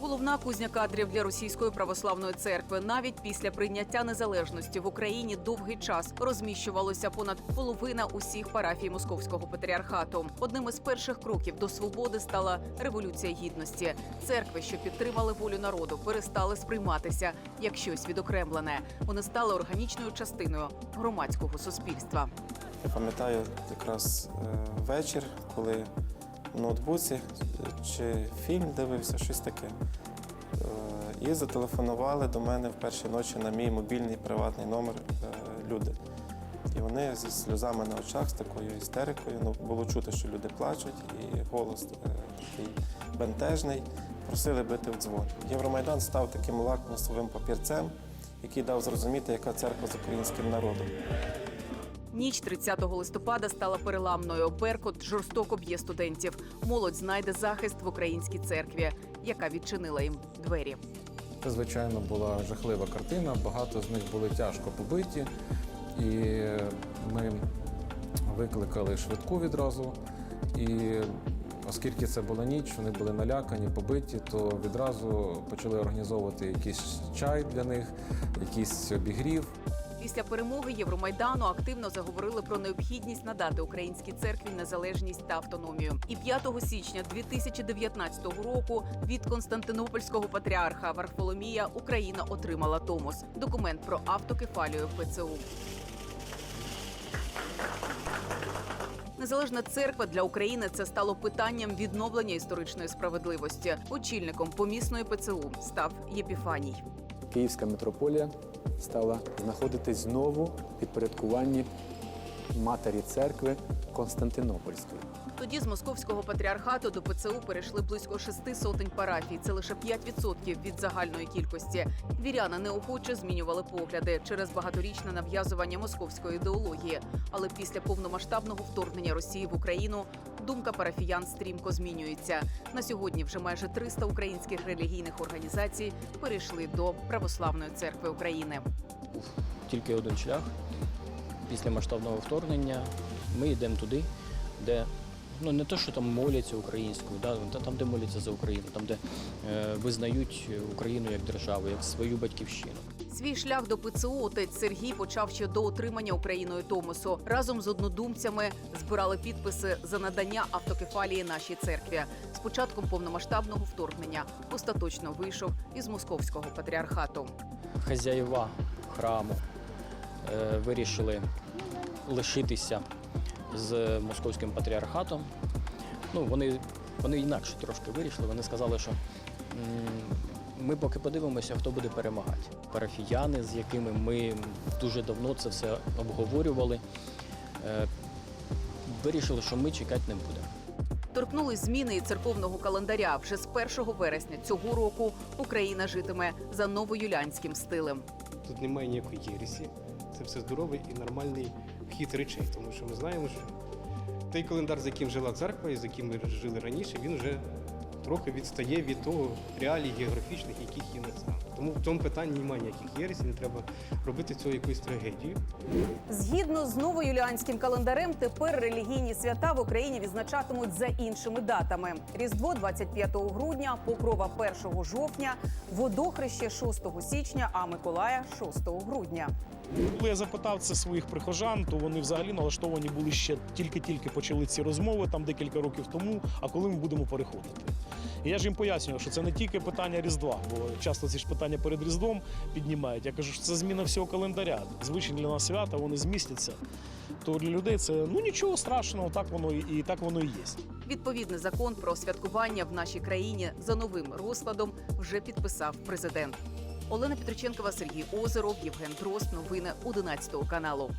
Головна кузня кадрів для російської православної церкви навіть після прийняття незалежності в Україні довгий час розміщувалося понад половина усіх парафій московського патріархату. Одним із перших кроків до свободи стала революція гідності. Церкви, що підтримали волю народу, перестали сприйматися як щось відокремлене. Вони стали органічною частиною громадського суспільства. Я пам'ятаю якраз е, вечір, коли ноутбуці чи фільм дивився, щось таке. Е, І зателефонували до мене в перші ночі на мій мобільний приватний номер е, люди. І вони зі сльозами на очах, з такою істерикою. Ну, було чути, що люди плачуть, і голос е, такий бентежний. Просили бити в дзвон. Євромайдан став таким лакмусовим папірцем, який дав зрозуміти, яка церква з українським народом. Ніч 30 листопада стала переламною. Беркут жорстоко б'є студентів. Молодь знайде захист в українській церкві, яка відчинила їм двері. Це, звичайно, була жахлива картина. Багато з них були тяжко побиті, і ми викликали швидку відразу. І оскільки це була ніч, вони були налякані, побиті, то відразу почали організовувати якийсь чай для них, якийсь обігрів. Після перемоги Євромайдану активно заговорили про необхідність надати українській церкві незалежність та автономію. І 5 січня 2019 року від Константинопольського патріарха Варфоломія Україна отримала Томос документ про автокефалію ПЦУ. Незалежна церква для України це стало питанням відновлення історичної справедливості. Очільником помісної ПЦУ став Єпіфаній. Київська митрополія стала знаходитись знову в підпорядкуванні матері церкви Константинопольської. Тоді з московського патріархату до ПЦУ перейшли близько шести сотень парафій. Це лише 5% від загальної кількості. Віряни неохоче змінювали погляди через багаторічне нав'язування московської ідеології. Але після повномасштабного вторгнення Росії в Україну думка парафіян стрімко змінюється. На сьогодні вже майже 300 українських релігійних організацій перейшли до православної церкви України. тільки один шлях. Після масштабного вторгнення ми йдемо туди, де ну не то, що там моляться українською, да, там, де моляться за Україну, там, де е, визнають Україну як державу, як свою батьківщину. Свій шлях до ПЦУ отець Сергій почав ще до отримання Україною Томосу. Разом з однодумцями збирали підписи за надання автокефалії нашій церкві. З початком повномасштабного вторгнення остаточно вийшов із московського патріархату. Хазяєва храму е, вирішили лишитися з московським патріархатом. Ну, вони, вони інакше трошки вирішили. Вони сказали, що ми поки подивимося, хто буде перемагати. Парафіяни, з якими ми дуже давно це все обговорювали, е, вирішили, що ми чекати не будемо. Торкнулись зміни і церковного календаря. Вже з 1 вересня цього року Україна житиме за новоюлянським стилем. Тут немає ніякої єресі. Це все здоровий і нормальний вхід речей, тому що ми знаємо, що той календар, з яким жила церква і з яким ми жили раніше, він вже трохи відстає від того реалій географічних, яких є на цьому. Тому в цьому питанні немає ніяких єресі, не треба робити цього якоюсь трагедією. Згідно з новоюліанським календарем, тепер релігійні свята в Україні відзначатимуть за іншими датами: Різдво 25 грудня, Покрова 1 жовтня, Водохреще 6 січня, а Миколая 6 грудня. Коли я запитав це своїх прихожан, то вони взагалі налаштовані були ще тільки-тільки почали ці розмови там декілька років тому. А коли ми будемо переходити? І я ж їм пояснював, що це не тільки питання Різдва, бо часто ці ж питання перед Різдвом піднімають. Я кажу, що це зміна всього календаря. Звичні для нас свята, вони змістяться. То для людей це ну нічого страшного, так воно і так воно і є. Відповідний закон про святкування в нашій країні за новим розкладом вже підписав президент. Олена Петриченкова, Сергій Озеров, Євген Дрозд. Новини 11 каналу.